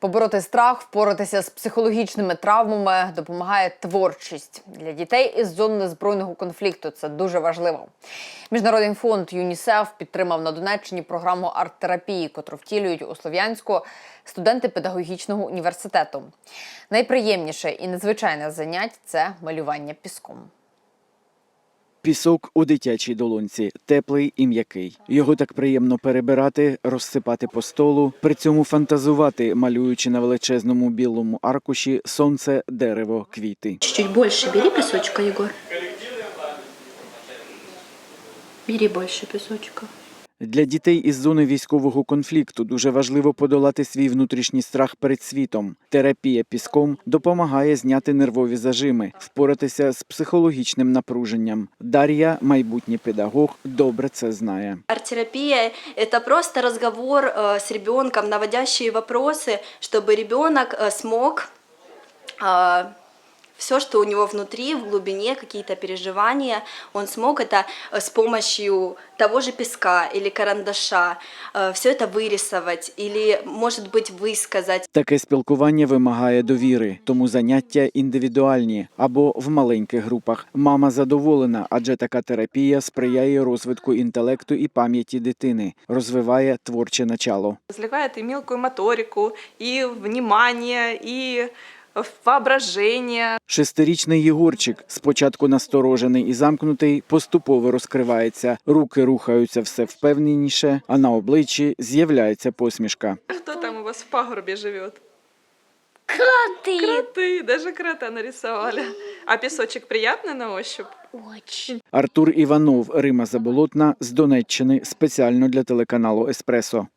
Побороти страх, впоратися з психологічними травмами допомагає творчість для дітей із зон незбройного конфлікту. Це дуже важливо. Міжнародний фонд ЮНІСЕФ підтримав на Донеччині програму арт-терапії, котру втілюють у Слов'янську студенти педагогічного університету. Найприємніше і незвичайне занять це малювання піском. Пісок у дитячій долонці, теплий і м'який. Його так приємно перебирати, розсипати по столу, при цьому фантазувати, малюючи на величезному білому аркуші сонце, дерево, квіти. Чуть більше бери пісочка, Єгор. Бери больше песочка. Для дітей із зони військового конфлікту дуже важливо подолати свій внутрішній страх перед світом. Терапія піском допомагає зняти нервові зажими, впоратися з психологічним напруженням. Дар'я, майбутній педагог, добре це знає. Арт-терапия – это просто разговор э, с ребенком, наводящие вопросы, чтобы ребенок э, смог все, что у него внутри, в глубине, какие-то переживания, он смог это э, с помощью того же песка или карандаша все это вырисовать или, может быть, высказать. Таке спілкування вимагає довіри, тому заняття індивідуальні або в маленьких групах. Мама задоволена, адже така терапія сприяє розвитку інтелекту і пам'яті дитини, розвиває творче начало. Развивает и мелкую моторику, и внимание, и воображение. Шестирічний Єгорчик, спочатку насторожений і замкнутий, поступово розкривається. Руки рухаються все впевненіше, а на обличчі з'являється посмішка. Кто там у вас в пагорбе живет? Кроты. Кроты, даже крота нарисовали. А песочек приятный на ощупь? Очень. Артур Іванов, Рима Заболотна з Донеччини спеціально для телеканалу Еспресо.